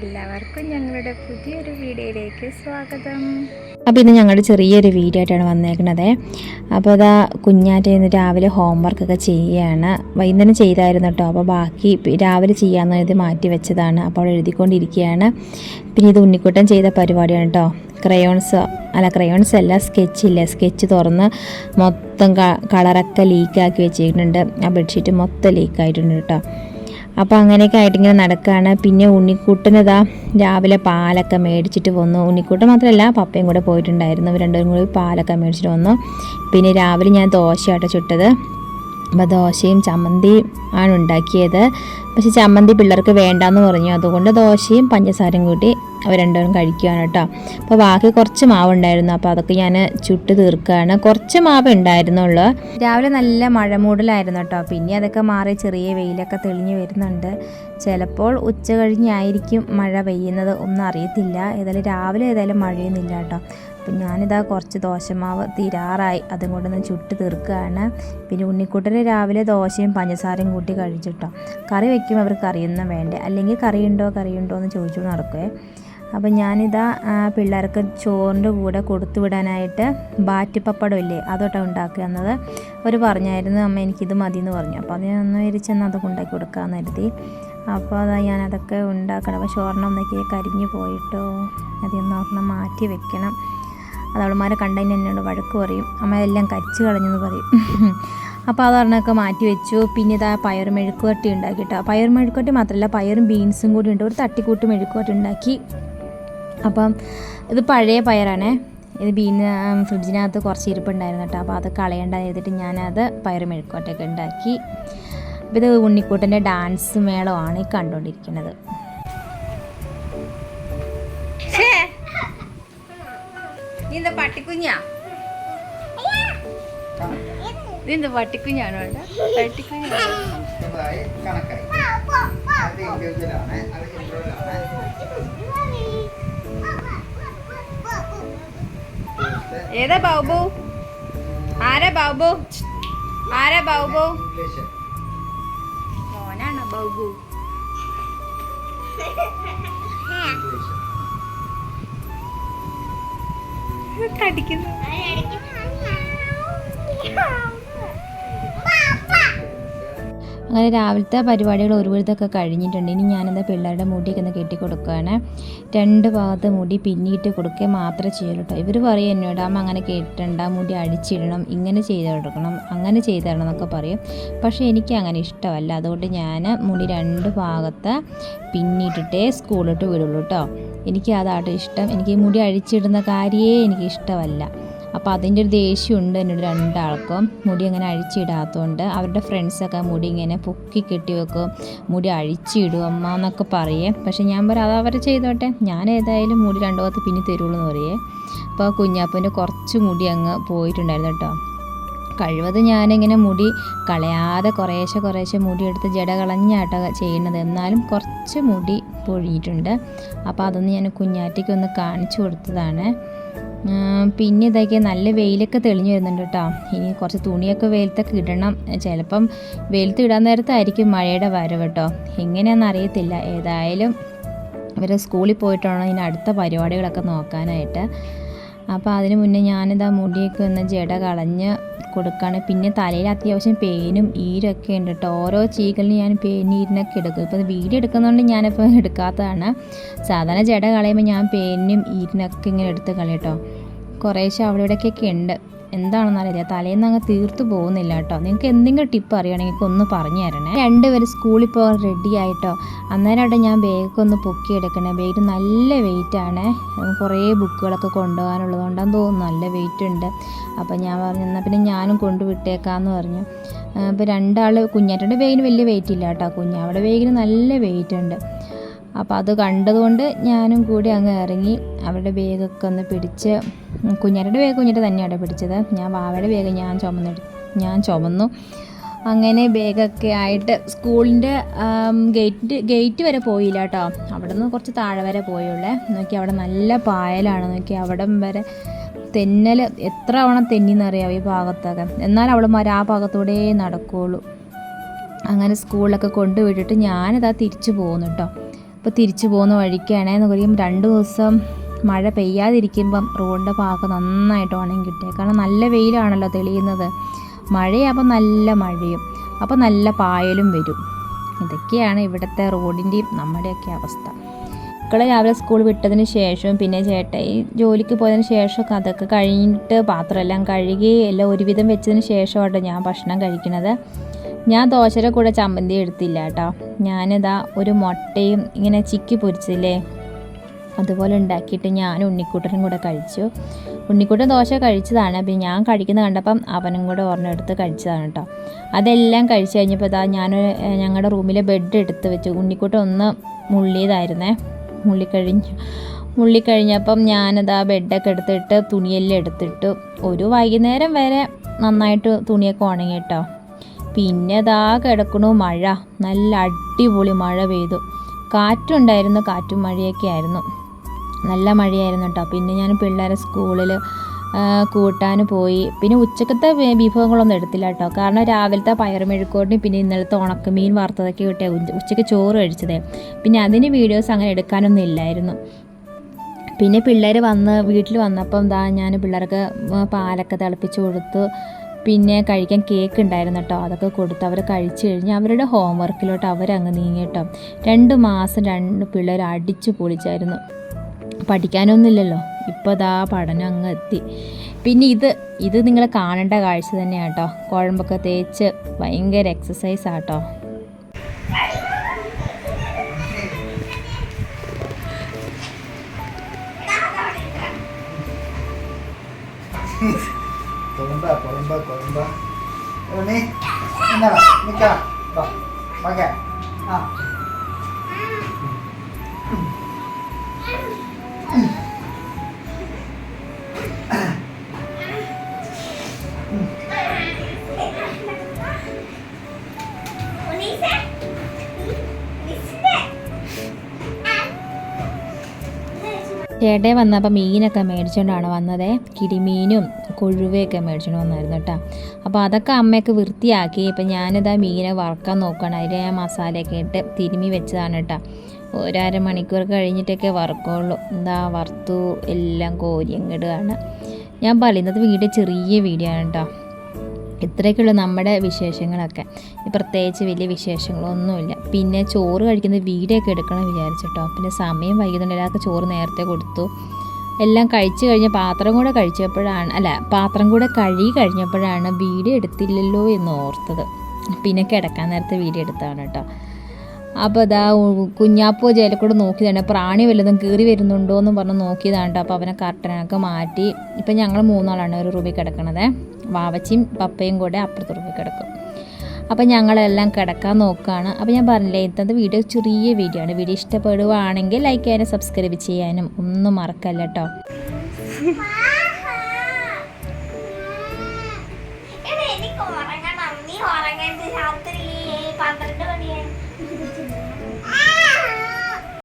എല്ലാവർക്കും ഞങ്ങളുടെ പുതിയൊരു വീഡിയോയിലേക്ക് സ്വാഗതം. അപ്പോൾ ഇന്ന് ഞങ്ങളുടെ ചെറിയൊരു വീഡിയോ ആയിട്ടാണ് വന്നേക്കുന്നത് അപ്പോൾ അതാ കുഞ്ഞാറ്റ ഇന്ന് രാവിലെ ഹോംവർക്കൊക്കെ ചെയ്യുകയാണ് വൈകുന്നേരം ചെയ്തായിരുന്നു കേട്ടോ. അപ്പോൾ ബാക്കി രാവിലെ ചെയ്യാമെന്ന് എഴുതി മാറ്റി വെച്ചതാണ്. അപ്പോൾ അവിടെ എഴുതിക്കൊണ്ടിരിക്കുകയാണ്. പിന്നെ ഇത് ഉണ്ണിക്കുട്ടൻ ചെയ്ത പരിപാടിയാണ് കേട്ടോ. ക്രയോൺസ് അല്ല ക്രയോൺസ് അല്ല സ്കെച്ചില്ല സ്കെച്ച് തുറന്ന് മൊത്തം കളറൊക്കെ ലീക്കാക്കി വെച്ചിട്ടുണ്ട്. ആ ബെഡ്ഷീറ്റ് മൊത്തം ലീക്കായിട്ടുണ്ട് കേട്ടോ. അപ്പോൾ അങ്ങനെയൊക്കെ ആയിട്ട് ഇങ്ങനെ നടക്കുകയാണ് പിന്നെ ഉണ്ണിക്കുട്ടനിതാ രാവിലെ പാലൊക്കെ മേടിച്ചിട്ട് വന്നു. ഉണ്ണിക്കുട്ടൻ മാത്രമല്ല പപ്പയും കൂടെ പോയിട്ടുണ്ടായിരുന്നു. രണ്ടുപേരും കൂടി പാലൊക്കെ മേടിച്ചിട്ട് വന്നു. പിന്നെ രാവിലെ ഞാൻ ദോശയാട്ടോ ചുട്ടത്. അപ്പോൾ ദോശയും ചമ്മന്തിയും ആണ് ഉണ്ടാക്കിയത്. പക്ഷേ ചമ്മന്തി പിള്ളേർക്ക് വേണ്ടാന്ന് പറഞ്ഞു. അതുകൊണ്ട് ദോശയും പഞ്ചസാരയും കൂട്ടി അവർ രണ്ടുപേരും കഴിക്കുകയാണ് കേട്ടോ. അപ്പോൾ ബാക്കി കുറച്ച് മാവ് ഉണ്ടായിരുന്നു അപ്പോൾ അതൊക്കെ ഞാൻ ചുട്ട് തീർക്കുകയാണ്. കുറച്ച് മാവ് ഉണ്ടായിരുന്നുള്ളൂ. രാവിലെ നല്ല മഴ മൂടലായിരുന്നു കേട്ടോ. പിന്നെ അതൊക്കെ മാറി ചെറിയ വെയിലൊക്കെ തെളിഞ്ഞു വരുന്നുണ്ട്. ചിലപ്പോൾ ഉച്ച കഴിഞ്ഞായിരിക്കും മഴ പെയ്യുന്നത് ഒന്നും അറിയത്തില്ല. ഏതായാലും രാവിലെ ഏതായാലും മഴയൊന്നുമില്ല കേട്ടോ. അപ്പം ഞാനിതാ കുറച്ച് ദോശമാവ് തീരാറായി. അതും കൊണ്ടൊന്ന് ചുട്ട് തീർക്കുകയാണ്. പിന്നെ ഉണ്ണിക്കുട്ടന് രാവിലെ ദോശയും പഞ്ചസാരയും കൂട്ടി കഴിച്ചിട്ടോ കറി വെക്കുമ്പോൾ അവർക്ക് കറിയൊന്നും വേണ്ടേ. അല്ലെങ്കിൽ കറിയുണ്ടോ കറിയുണ്ടോ എന്ന് ചോദിച്ചു നടക്കുവേ. അപ്പം ഞാനിതാ പിള്ളേർക്ക് ചോറിന്റെ കൂടെ കൊടുത്തു വിടാനായിട്ട് ബാറ്റ് പപ്പടം ഇല്ലേ അതൊട്ടാണ് ഉണ്ടാക്കുക എന്നത്. അവർ പറഞ്ഞായിരുന്നു അമ്മ എനിക്കിത് മതി എന്ന് പറഞ്ഞു. അപ്പോൾ അത് ഒന്ന് വിരിച്ചെന്ന് അതൊക്കെ ഉണ്ടാക്കി കൊടുക്കാമെന്ന് കരുതി. അപ്പോൾ അതാ ഞാനതൊക്കെ ഉണ്ടാക്കണം. അപ്പോൾ ഷോർണം ഒന്നൊക്കെ കരിഞ്ഞു പോയിട്ടോ അതൊന്ന് ഒരെണ്ണം മാറ്റി വെക്കണം. അത് അവളുമാരെ കണ്ടതിന് എന്നോട് വഴക്ക് പറയും. അമ്മ എല്ലാം കരിച്ചു കളഞ്ഞെന്ന് പറയും. അപ്പോൾ അതൊരെണ്ണമൊക്കെ മാറ്റി വെച്ചു. പിന്നെ ഇതാ പയർ മെഴുക്കുവരട്ടി ഉണ്ടാക്കിട്ടോ പയർ മെഴുക്കുവരട്ടി മാത്രമല്ല പയറും ബീൻസും കൂടി ഉണ്ട്. ഒരു തട്ടിക്കൂട്ട് മെഴുക്കുവരട്ടി ഉണ്ടാക്കി. അപ്പം ഇത് പഴയ പയറാണേ. ഇത് ബീന്ന് ഫ്രിഡ്ജിനകത്ത് കുറച്ച് ഇരിപ്പുണ്ടായിരുന്നു കേട്ടോ. അപ്പോൾ അത് കളയേണ്ട ചെയ്തിട്ട് ഞാനത് പയർ മെഴുക്കോട്ടൊക്കെ ഉണ്ടാക്കി. അപ്പോൾ ഇത് ഉണ്ണിക്കൂട്ടന്റെ ഡാൻസ് മേളമാണ് ഈ കണ്ടുകൊണ്ടിരിക്കുന്നത്. നീന്ത പട്ടിക്കുഞ്ഞാ? നീന്ത പട്ടിക്കുഞ്ഞാണോ? പട്ടിക്കുഞ്ഞാണോ? കണക്കായി. അത് ഇൻഡിവിജ്വലാണ് അത് ഇൻഡിവിജ്വലാണ് ഏതാ ബാബു? ആരാ ബാബു? ആരാ ബാബു? മോനാണോ ബാബു? കടിക്കുന്നു. അങ്ങനെ രാവിലത്തെ പരിപാടികൾ ഒരുവിധത്തൊക്കെ കഴിഞ്ഞിട്ടുണ്ട്. ഇനി ഞാനെന്താ പിള്ളേരുടെ മുടിയൊക്കെ ഒന്ന് കെട്ടി കൊടുക്കുകയാണ് രണ്ട് ഭാഗത്ത് മുടി പിന്നിയിട്ട് കൊടുക്കുക മാത്രമേ ചെയ്യുള്ളൂ ഇവർ പറയും എന്നോട് അമ്മ അങ്ങനെ കെട്ടണ്ട മുടി അടിച്ചിടണം ഇങ്ങനെ ചെയ്ത് കൊടുക്കണം അങ്ങനെ ചെയ്ത് തരണം എന്നൊക്കെ പറയും. പക്ഷേ എനിക്ക് അങ്ങനെ ഇഷ്ടമല്ല. അതുകൊണ്ട് ഞാൻ മുടി രണ്ട് ഭാഗത്ത് പിന്നിട്ടിട്ടേ സ്കൂളിലോട്ട് വിടുള്ളൂ കേട്ടോ. എനിക്ക് അതാട്ടോ ഇഷ്ടം. എനിക്ക് മുടി അഴിച്ചിടുന്ന കാര്യേ എനിക്ക് ഇഷ്ടമല്ല. അപ്പോൾ അതിന്റെ ഒരു ദേഷ്യമുണ്ട് എന്നോട് രണ്ടാൾക്കും. മുടി അങ്ങനെ അഴിച്ചിടാത്തതുകൊണ്ട് അവരുടെ ഫ്രണ്ട്സൊക്കെ മുടി ഇങ്ങനെ പൊക്കി കെട്ടി വെക്കും. മുടി അഴിച്ചിടും അമ്മ എന്നൊക്കെ പറയേ. പക്ഷേ ഞാൻ പറയാം അത് അവർ ചെയ്തോട്ടെ. ഞാൻ ഏതായാലും മുടി രണ്ടു ഭാഗത്ത് പിന്നെ തരുള്ളൂ എന്ന് പറയേ. അപ്പോൾ കുഞ്ഞാപ്പന്റെ കുറച്ച് മുടി അങ്ങ് പോയിട്ടുണ്ടായിരുന്നു കേട്ടോ. കഴിവത് ഞാനിങ്ങനെ മുടി കളയാതെ കുറേശ്ശെ കുറേശ്ശെ മുടി എടുത്ത് ജട കളഞ്ഞാട്ടോ ചെയ്യുന്നത്. എന്നാലും കുറച്ച് മുടി പൊഴിഞ്ഞിട്ടുണ്ട്. അപ്പോൾ അതൊന്ന് ഞാൻ കുഞ്ഞാറ്റയ്ക്ക് ഒന്ന് കാണിച്ചു കൊടുത്തതാണ്. പിന്നെ ഇതൊക്കെ നല്ല വെയിലൊക്കെ തെളിഞ്ഞു വരുന്നുണ്ട് കേട്ടോ ഇനി കുറച്ച് തുണിയൊക്കെ വെയിലത്തൊക്കെ ഇടണം. ചിലപ്പം വെയിലത്ത് ഇടാൻ നേരത്തായിരിക്കും മഴയുടെ വരവ് കേട്ടോ എങ്ങനെയാണെന്ന് അറിയത്തില്ല. ഏതായാലും ഇവർ സ്കൂളിൽ പോയിട്ടാണോ ഇനി അടുത്ത പരിപാടികളൊക്കെ നോക്കാനായിട്ട്. അപ്പോൾ അതിന് മുന്നേ ഞാനിതാ മുടിയൊക്കെ ഒന്ന് ജട കളഞ്ഞ് കൊടുക്കുകയാണ് പിന്നെ തലയിൽ അത്യാവശ്യം പേനും ഈരൊക്കെ ഉണ്ട് കേട്ടോ ഓരോ ചീകളിലും ഞാൻ പേനും ഈരിനൊക്കെ എടുക്കും ഇപ്പോൾ വീഡിയോ എടുക്കുന്നതുകൊണ്ട് ഞാനിപ്പോൾ എടുക്കാത്തതാണ്. സാധാരണ ജട കളയുമ്പോൾ ഞാൻ പേനും ഈരിനൊക്കെ ഇങ്ങനെ എടുത്ത് കളയട്ടോ കുറേശ്ശെ അവിടെ ഇവിടെയൊക്കെ ഉണ്ട്. എന്താണെന്ന് അറിയില്ല. തലേന്ന് അങ്ങ് തീർത്തു പോകുന്നില്ല കേട്ടോ. നിങ്ങൾക്ക് എന്തെങ്കിലും ടിപ്പ് അറിയണമെങ്കിൽ ഒന്ന് പറഞ്ഞു തരണേ. രണ്ടുപേരും സ്കൂളിൽ പോകാൻ റെഡി ആയിട്ടോ? അന്നേരമായിട്ട് ഞാൻ ബാഗൊക്കെ ഒന്ന് പൊക്കി എടുക്കണേ. ബാഗിൽ നല്ല വെയിറ്റാണ് കുറേ ബുക്കുകളൊക്കെ കൊണ്ടുപോകാനുള്ളതുകൊണ്ടാന്ന് തോന്നുന്നു നല്ല വെയിറ്റ് ഉണ്ട്. അപ്പോൾ ഞാൻ പറഞ്ഞു എന്നാൽ പിന്നെ ഞാനും കൊണ്ടുവിട്ടേക്കാന്ന് പറഞ്ഞു. അപ്പോൾ രണ്ടാൾ കുഞ്ഞാറ്റയുടെ ബാഗിന് വലിയ വെയിറ്റ് ഇല്ല കേട്ടോ. കുഞ്ഞാവിടെ ബാഗിന് നല്ല വെയിറ്റ് ഉണ്ട്. അപ്പോൾ അത് കണ്ടതുകൊണ്ട് ഞാനും കൂടി അങ്ങ് ഇറങ്ങി അവരുടെ ബാഗൊക്കെ ഒന്ന് പിടിച്ച് കുഞ്ഞാരുടെ ബാഗ് കുഞ്ഞിട്ട് തന്നെയാണ് പിടിച്ചത്. ഞാൻ വാവയുടെ ബാഗ് ഞാൻ ചുമന്നെടു ഞാൻ ചുമന്നു. അങ്ങനെ ബാഗൊക്കെ ആയിട്ട് സ്കൂളിന്റെ ഗേറ്റ് ഗേറ്റ് വരെ പോയില്ല കേട്ടോ അവിടെ നിന്ന് കുറച്ച് താഴെ വരെ പോയുള്ളേ. നോക്കി അവിടെ നല്ല പായലാണ്. നോക്കി അവിടം വരെ തെന്നൽ എത്ര തവണ തെന്നിന്നറിയാം ഈ ഭാഗത്തൊക്കെ. എന്നാൽ അവളുമാർ ആ ഭാഗത്തൂടെ നടക്കുകയുള്ളൂ അങ്ങനെ സ്കൂളിലൊക്കെ കൊണ്ടുവിട്ടിട്ട് ഞാനിതാ തിരിച്ചു പോകുന്നു കേട്ടോ ഇപ്പോൾ തിരിച്ചു പോകുന്ന വഴിക്കാണേ. എന്ന് പറയും രണ്ട് ദിവസം മഴ പെയ്യാതിരിക്കുമ്പം റോഡിന്റെ ഭാഗം നന്നായിട്ട് ഉണങ്ങി കിട്ടിയത് കാരണം നല്ല വെയിലാണല്ലോ തെളിയുന്നത്. മഴയാകുമ്പോൾ നല്ല മഴയും അപ്പോൾ നല്ല പായലും വരും. ഇതൊക്കെയാണ് ഇവിടുത്തെ റോഡിന്റെയും നമ്മുടെയൊക്കെ അവസ്ഥ. മക്കളെ രാവിലെ സ്കൂൾ വിട്ടതിന് ശേഷവും പിന്നെ ചേട്ടായി ജോലിക്ക് പോയതിന് ശേഷമൊക്കെ അതൊക്കെ കഴിഞ്ഞിട്ട് പാത്രമെല്ലാം കഴുകി എല്ലാം ഒരുവിധം വെച്ചതിന് ശേഷമാണ് ഞാൻ ഭക്ഷണം കഴിക്കുന്നത്. ഞാൻ ദോശയുടെ കൂടെ ചമ്മന്തി എടുത്തില്ല കേട്ടോ. ഞാനിതാ ഒരു മുട്ടയും ഇങ്ങനെ ചിക്കി പൊരിച്ചില്ലേ അതുപോലെ ഉണ്ടാക്കിയിട്ട് ഞാൻ ഉണ്ണിക്കൂട്ടനും കൂടെ കഴിച്ചു. ഉണ്ണിക്കൂട്ടൻ ദോശ കഴിച്ചതാണ്. പിന്നെ ഞാൻ കഴിക്കുന്നത് കണ്ടപ്പം അവനും കൂടെ എടുത്ത് കഴിച്ചതാണ് കേട്ടോ. അതെല്ലാം കഴിച്ചു കഴിഞ്ഞപ്പോൾ ഇതാ ഞാൻ ഞങ്ങളുടെ റൂമിലെ ബെഡ് എടുത്ത് വെച്ചു. ഉണ്ണിക്കൂട്ടൻ ഒന്ന് മുള്ളിയതായിരുന്നേ. മുള്ളിക്കഴിഞ്ഞു മുള്ളിക്കഴിഞ്ഞപ്പം ഞാനിതാ ബെഡൊക്കെ എടുത്തിട്ട് തുണിയെല്ലാം എടുത്തിട്ട് ഒരു വൈകുന്നേരം വരെ നന്നായിട്ട് തുണിയൊക്കെ ഉണങ്ങി കേട്ടോ. പിന്നെ ഇതാ കിടക്കണു മഴ. നല്ല അടിപൊളി മഴ പെയ്തു. കാറ്റുണ്ടായിരുന്നു കാറ്റും മഴയൊക്കെ ആയിരുന്നു. നല്ല മഴയായിരുന്നു കേട്ടോ പിന്നെ ഞാൻ പിള്ളേരെ സ്കൂളിൽ കൂട്ടാൻ പോയി. പിന്നെ ഉച്ചക്കത്തെ വിഭവങ്ങളൊന്നും എടുത്തില്ല കേട്ടോ കാരണം രാവിലത്തെ പയറുമെഴുക്കോടിന് പിന്നെ ഇന്നലത്തെ ഉണക്കമീൻ വറുത്തതൊക്കെ കിട്ടിയ ഉച്ചയ്ക്ക് ചോറ് കഴിച്ചതേ. പിന്നെ അതിന് വീഡിയോസ് അങ്ങനെ എടുക്കാനൊന്നും ഇല്ലായിരുന്നു. പിന്നെ പിള്ളേർ വന്ന് വീട്ടിൽ വന്നപ്പം ദാ ഞാൻ പിള്ളേർക്ക് പാലൊക്കെ തിളപ്പിച്ച് കൊടുത്തു. പിന്നെ കഴിക്കാൻ കേക്ക് ഉണ്ടായിരുന്നു കേട്ടോ അതൊക്കെ കൊടുത്ത് അവർ കഴിച്ചു കഴിഞ്ഞ് അവരുടെ ഹോം വർക്കിലോട്ട് അവരങ്ങ് നീങ്ങി കേട്ടോ രണ്ട് മാസം രണ്ട് പിള്ളേർ അടിച്ചു പൊളിച്ചായിരുന്നു. പഠിക്കാനൊന്നുമില്ലല്ലോ. ഇപ്പോൾ ദാ പഠനം അങ്ങ് എത്തി. പിന്നെ ഇത് ഇത് നിങ്ങൾ കാണേണ്ട കാഴ്ച തന്നെയാണ് കേട്ടോ കുഴമ്പൊക്കെ തേച്ച് ഭയങ്കര എക്സസൈസ് ആട്ടോ കുഴമ്പ നീ എന്നാ നിൽക്കാം വാ. മകൻ ആ. ചേട്ടൻ വന്നപ്പോൾ മീനൊക്കെ മേടിച്ചുകൊണ്ടാണ് വന്നത്. കിടിമീനും കൊഴുവയൊക്കെ മേടിച്ചുകൊണ്ട് വന്നായിരുന്നു കേട്ടോ. അപ്പോൾ അതൊക്കെ അമ്മയൊക്കെ വൃത്തിയാക്കി ഇപ്പം ഞാനിതാ മീനെ വറക്കാൻ നോക്കുകയാണ് അതിൽ ഞാൻ മസാലയൊക്കെ ഇട്ട് തിരുമി വെച്ചതാണ് കേട്ടോ. ഒരര മണിക്കൂർ കഴിഞ്ഞിട്ടൊക്കെ വറക്കുള്ളൂ. എന്താ വറുത്തു എല്ലാം കോരി അങ്ങിടുകയാണ് ഞാൻ പറയുന്നത് വീഡിയോ ചെറിയ വീഡിയോ ആണ് കേട്ടോ. ഇത്രയൊക്കെയുള്ള നമ്മുടെ വിശേഷങ്ങളൊക്കെ. പ്രത്യേകിച്ച് വലിയ വിശേഷങ്ങളൊന്നുമില്ല. പിന്നെ ചോറ് കഴിക്കുന്ന വീഡിയോ ഒക്കെ എടുക്കണം വിചാരിച്ചിട്ടോ. പിന്നെ സമയം വൈകുന്നുണ്ട് ചോറ് നേരത്തെ കൊടുത്തു. എല്ലാം കഴിച്ചു കഴിഞ്ഞ പാത്രം കൂടെ കഴിച്ചപ്പോഴാണ് അല്ല പാത്രം കൂടെ കഴുകി കഴിഞ്ഞപ്പോഴാണ് വീഡിയോ എടുത്തില്ലല്ലോ എന്ന് ഓർത്തത്. പിന്നെ കിടക്കാൻ നേരത്തെ വീഡിയോ എടുത്താണ് കേട്ടോ. അപ്പോൾ അതാ കുഞ്ഞാപ്പോ ജയിലക്കൂടെ നോക്കിയതാണ് പ്രാണി വല്ലതും കീറി വരുന്നുണ്ടോ എന്ന് പറഞ്ഞ് നോക്കിയതാണ് അപ്പോൾ അവനെ കർട്ടനൊക്കെ മാറ്റി ഇപ്പം ഞങ്ങൾ മൂന്നാളാണ് ഒരു റൂമിൽ കിടക്കണത്. വാവച്ചിയും പപ്പയും കൂടെ അപ്പുറത്ത് റൂമിൽ കിടക്കും. അപ്പോൾ ഞങ്ങളെല്ലാം കിടക്കാൻ നോക്കുകയാണ് അപ്പോൾ ഞാൻ പറഞ്ഞില്ലേ ഇന്നത്തെ വീഡിയോ ചെറിയ വീഡിയോ ആണ്. വീഡിയോ ഇഷ്ടപ്പെടുവാണെങ്കിൽ ലൈക്ക് ചെയ്യാനും സബ്സ്ക്രൈബ് ചെയ്യാനും ഒന്നും മറക്കല്ല കേട്ടോ